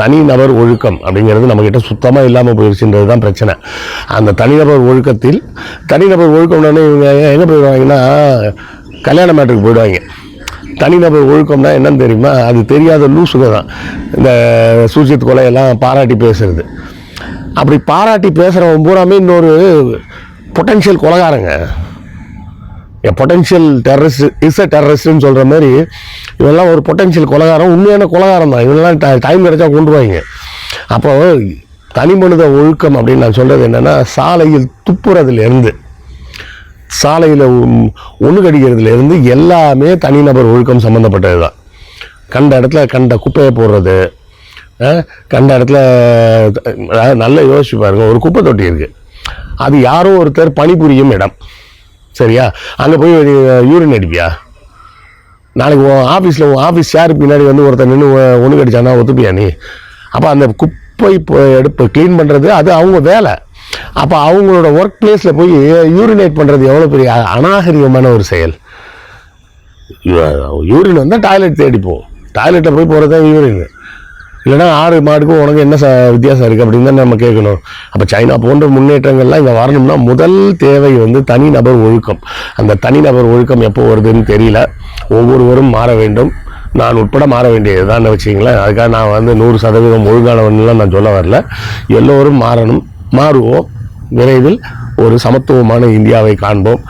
தனிநபர் ஒழுக்கம் அப்படிங்கிறது நம்மக்கிட்ட சுத்தமாக இல்லாமல் போயிடுச்சுன்றது தான் பிரச்சனை. அந்த தனிநபர் ஒழுக்கத்தில் தனிநபர் ஒழுக்கம்னு இவங்க எங்கே போயிடுவாங்கன்னா கல்யாண மேட்டுக்கு போயிடுவாங்க. தனிநபர் ஒழுக்கம்னா என்னன்னு தெரியுமா? அது தெரியாத லூசுக தான். இந்த சூசியத் கொலையெல்லாம் பாராட்டி பேசுறது. அப்படி பாராட்டி பேசுகிறவன் பூராமே இன்னொரு பொட்டன்ஷியல் கொலகாரங்க. பொட்டன்ஷியல் டெரரிஸ்ட் இஸ் அ டெரரிஸ்ட்னு சொல்கிற மாதிரி இவெல்லாம் ஒரு பொட்டன்ஷியல் கொலகாரம் உண்மையான கொலகாரம் தான். இவெல்லாம் டைம் கிடைச்சா கொண்டுருவாங்க அப்போ தனி மனித ஒழுக்கம் அப்படின்னு நான் சொல்கிறது என்னென்னா சாலையில் துப்புறதுலேருந்து சாலையில் ஒன்று கடிக்கிறதுலேருந்து எல்லாமே தனிநபர் ஒழுக்கம் சம்மந்தப்பட்டது தான். கண்ட இடத்துல கண்ட குப்பையை போடுறது கண்ட இடத்துல அதாவது நல்லா யோசிச்சு பாருங்கள் ஒரு குப்பை தொட்டி இருக்குது அது யாரோ ஒருத்தர் பணிபுரியும் இடம். சரியா? அங்கே போய் யூரின் அடிப்பியா நாளைக்கு உன் ஆஃபீஸில் உன் ஆஃபீஸ் சேருக்கு பின்னாடி வந்து ஒருத்தர் நின்று ஒன்று கடிச்சானா ஒத்துப்பியா நீ? அப்போ அந்த குப்பை இப்போ எடுப்பு க்ளீன் பண்ணுறது அது அவங்க வேலை. அப்போ அவங்களோட ஒர்க் பிளேஸில் போய் யூரினேட் பண்ணுறது எவ்வளோ பெரிய அநாகரிகமான ஒரு செயல். யூரின் வந்தால் டாய்லெட் தேடிப்போம் டாய்லெட்டில் போய் போகிறது தான் யூரின் இல்லைன்னா ஆறு மாடுக்கும் உனக்கு என்ன வித்தியாசம் இருக்குது அப்படின்னு தான் நம்ம கேட்கணும். அப்போ சைனா போன்ற முன்னேற்றங்கள்லாம் இங்கே வரணும்னா முதல் தேவை வந்து தனிநபர் ஒழுக்கம். அந்த தனிநபர் ஒழுக்கம் எப்போ வருதுன்னு தெரியல. ஒவ்வொருவரும் மாற வேண்டும். நான் உட்பட மாற வேண்டியது தான் வச்சிங்களேன் அதுக்காக நான் வந்து நூறு சதவீதம் ஒழுங்கானவன்லாம் நான் சொல்ல வரல. எல்லோரும் மாறணும். மாறுவோம். விரைவில் ஒரு சமத்துவமான இந்தியாவை காண்போம்.